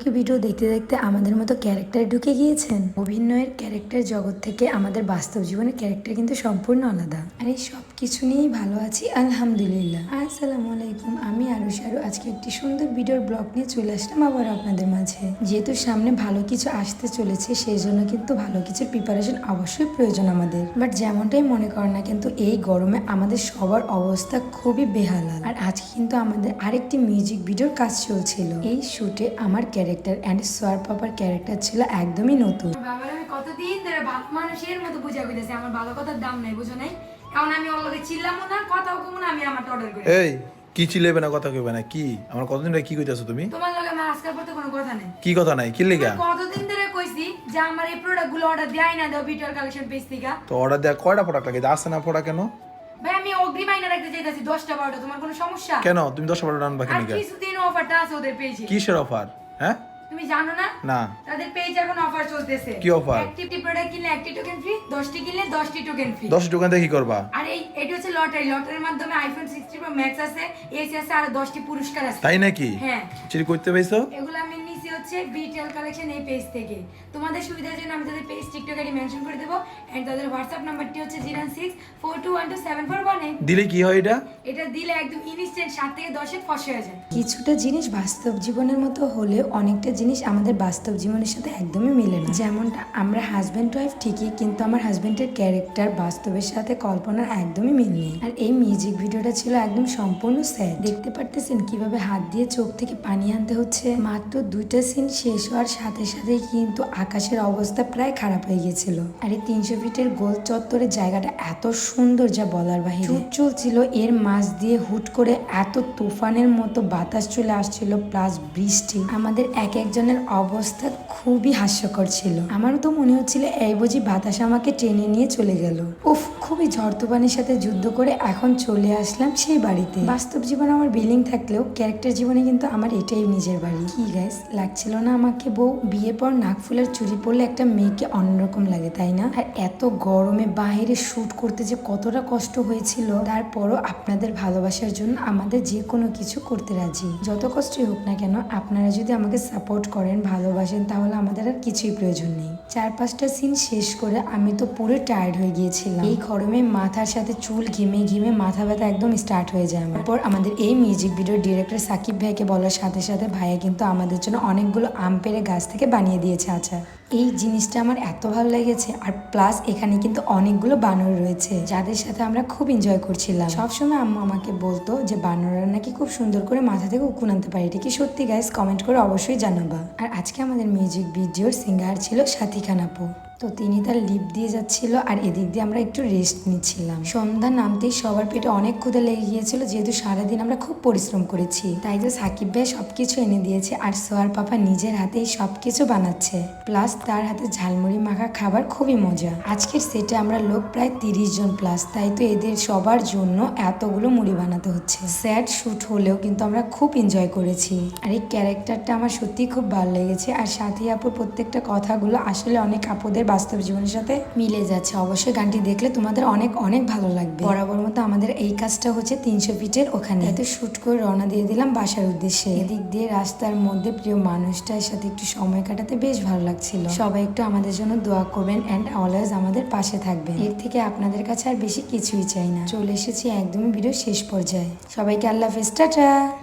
কি ভিডিও দেখতে দেখতে আমাদের মতো ক্যারেক্টারে ঢুকে গিয়েছেন। অভিনয়ের ক্যারেক্টার জগৎ থেকে আমাদের বাস্তব জীবনের ক্যারেক্টার কিন্তু সম্পূর্ণ আলাদা। আর এই সব কিছু নিয়েই ভালো আছি, আলহামদুলিল্লাহ। আসসালামু আলাইকুম, আমি আরু শারু আজকে একটি সুন্দর ভিডিওর ব্লগ নিয়ে চলে আসলাম আবার আপনাদের মাঝে। যেহেতু সামনে ভালো কিছু আসতে চলেছে, সেই জন্য কিন্তু ভালো কিছুর প্রিপারেশন অবশ্যই প্রয়োজন আমাদের। বাট যেমনটাই মনে করেন না কিন্তু, এই গরমে আমাদের সবার অবস্থা খুবই বেহালাল। আর আজকে কিন্তু আমাদের আরেকটি মিউজিক ভিডিওর কাজ চলছিল। এই শুটে আমার ক্যারেক্টার অ্যান্ড সোয়ার পাপার ক্যারেক্টার ছিল একদমই নতুন। বাবার আমি কতদিন ধরে মানুষের মতো বুঝা কইতেছি আমার ভালো কথার দাম নাই বুঝো নাই? কারণ আমি ওর লগে চিল্লামও না কথাও কমু না আমি আমার অর্ডার করি। এই কি চিলেবে না কথা কইবে না কি? আমার কতদিন ধরে কি কইতাছো তুমি? তোমার লগে আমার আজকাল পর তো কোনো কথা নেই। কি কথা নাই? কি লিগা? কতদিন ধরে কইছি যে আমার এই প্রোডাক্টগুলো অর্ডার দেয় না দাও বিটল কালেকশন পেজ থেকে তো অর্ডার দেওয়া কয়টা প্রোডাক্ট লাগে? আসছে না প্রোডাক্ট কেন? ভাই আমি অগ্রিম আইনা রাখতে চাইতাছি দশটা বারোটা তোমার কোনো সমস্যা? কেন? তুমি দশ বারোটা আনবা আর কেন? কিছুদিন অফারটা আছে ওদের পেজে কিসের অফার হ্যাঁ? তুমি জানো না? না। তাদের পেজ এখন অফার চলতেছে। কি? একটি প্রোডাক্ট কিনলে একটি টোকেন ফ্রি কিনলে টোকেন ফ্রি দশ দোকান থেকে কি করবা? আর এই এটা হচ্ছে লটারি লটারির মাধ্যমে আইফোন সিক্সটি প্রো ম্যাক্স আছে এসি আছে আর পুরস্কার আছে। তাই নাকি? হ্যাঁ। চিরি করতে পাইছো? এগুলো আমি নিচে হচ্ছে বিটেল কালেকশন এই পেজ থেকে। তোমাদের সুবিধার জন্য আমি তাদের পেজ টিকটক মেনশন করে দেবো। এন্ড তাদের হোয়াটসঅ্যাপ নাম্বারটি হচ্ছে zero six four two one two seven four one eight দিলে কি হয় এটা? এটা দিলে একদম ইনস্ট্যান্ট সাত থেকে দশে ফসে হয়ে যায়। কিছুটা জিনিস বাস্তব জীবনের মতো হলেও অনেকটা জিনিস আমাদের বাস্তব জীবনের সাথে একদমই মিলে না। যেমনটা আমরা হাজব্যান্ড ওয়াইফ ঠিকই, কিন্তু আমার হাজব্যান্ডের ক্যারেক্টার বাস্তবের সাথে কল্পনার একদমই মিল নেই। আর এই মিউজিক ভিডিওটা ছিল একদম সম্পূর্ণ স্যাড দেখতে পারতেছেন কীভাবে হাত দিয়ে চোখ থেকে পানি আনতে হচ্ছে? মাত্র দুইটা সিন শেষ হওয়ার সাথে সাথেই কিন্তু আকাশের অবস্থা প্রায় খারাপ হয়ে গেছিল আর এই তিনশো ফিটের গোল চত্বরের জায়গাটা এত সুন্দর যা বলার বাহিরে। শুট চলছিল এর মাঝ দিয়ে হুট করে এত তুফানের মতো বাতাস চলে আসছিল প্লাস বৃষ্টি। আমাদের এক একজনের অবস্থা খুবই হাস্যকর ছিল। আমারও তো মনে হচ্ছিল এই বুঝি বাতাস আমাকে টেনে নিয়ে চলে গেল। উফ, খুবই ঝড় তুফানের সাথে যুদ্ধ করে এখন চলে আসলাম সেই বাড়িতে। বাস্তব জীবনে আমার বিল্ডিং থাকলেও ক্যারেক্টার জীবনে কিন্তু আমার এটাই নিজের বাড়ি। কি গাইস লাগছিল না আমাকে বউ বিয়ের পর নাক ফুলের চুরি পরলে একটা মেয়েকে অন্যরকম লাগে, তাই না? আর এত গরমে বাইরে শুট করতে যে কতটা কষ্ট হয়েছিল, তারপরও আপনাদের ভালোবাসার জন্য আমাদের যে কোনো কিছু করতে রাজি। যত কষ্টই হোক না কেন, আপনারা যদি আমাকে সাপোর্ট করেন, ভালোবাসেন, তাহলে আমাদের আর কিছুই প্রয়োজন নেই। চার পাঁচটা সিন শেষ করে আমি তো পুরো টায়ার্ড হয়ে গিয়েছিলাম। এই গরমে মাথার সাথে চুল ঘেমে ঘেমে মাথা ব্যথা একদম স্টার্ট হয়ে যায় আমার। পর আমাদের এই মিউজিক ভিডিও ডিরেক্টর সাকিব ভাইকে বলার সাথে সাথে ভাইয়া কিন্তু আমাদের জন্য অনেকগুলো আম পেড়ে গাছ থেকে বানিয়ে দিয়েছে আচার এই জিনিসটা আমার এত ভালো লেগেছে, আর প্লাস এখানে কিন্তু অনেকগুলো বানর রয়েছে, যাদের সাথে আমরা খুব এনজয় করছিলাম। সবসময় আম্মা আমাকে বলতো যে, বানররা নাকি খুব সুন্দর করে মাথা থেকে উকুন আনতে পারে। এটা কি সত্যি গাইস কমেন্ট করে অবশ্যই জানাবা। আর আজকে আমাদের মিউজিক ভিডিওর সিঙ্গার ছিল সাথী খান আপু। তো তিনি তার লিপ দিয়ে যাচ্ছিল আর এদিক দিয়ে আমরা একটু রেস্ট নিচ্ছিলাম। সন্ধ্যা নামতেই সবার পেটে অনেক ক্ষুদে লেগে গিয়েছিল, যেহেতু সারাদিন আমরা খুব পরিশ্রম করেছি। তাই তো সাকিব ভাই সবকিছু এনে দিয়েছে আর সোয়ার পাপা নিজের হাতেই সবকিছু বানাচ্ছে। প্লাস তার হাতে ঝালমুড়ি মাখা খাবার খুবই মজা। আজকের সেটে আমরা লোক প্রায় তিরিশ জন প্লাস তাই তো এদের সবার জন্য এতগুলো মুড়ি বানাতে হচ্ছে। স্যাড শুট হলেও কিন্তু আমরা খুব এনজয় করেছি। আর এই ক্যারেক্টারটা আমার সত্যি খুব ভালো লেগেছে। আর সাথী আপুর প্রত্যেকটা কথাগুলো আসলে অনেক আপুদের বাস্তব জীবনের সাথে মিলে যাচ্ছে। অবশ্যই গানটি দেখলে তোমাদের অনেক অনেক ভালো লাগবে। বরাবর মতো আমাদের এই কাজটা হচ্ছে তিনশো ফিটের ওখানে। এত শুট করে রওনা দিয়ে দিলাম বাসার উদ্দেশ্যে। এদিক দিয়ে রাস্তার মধ্যে প্রিয় মানুষটার সাথে একটু সময় কাটাতে বেশ ভালো লাগছিল। সবাই একটু আমাদের জন্য দোয়া করবেন অ্যান্ড অলওয়েজ আমাদের পাশে থাকবেন। এর থেকে আপনাদের কাছে আর বেশি কিছুই চাই না। চলে এসেছি একদমই ভিডিও শেষ পর্যায়ে। সবাইকে আল্লাহ হাফেজ, টাটা!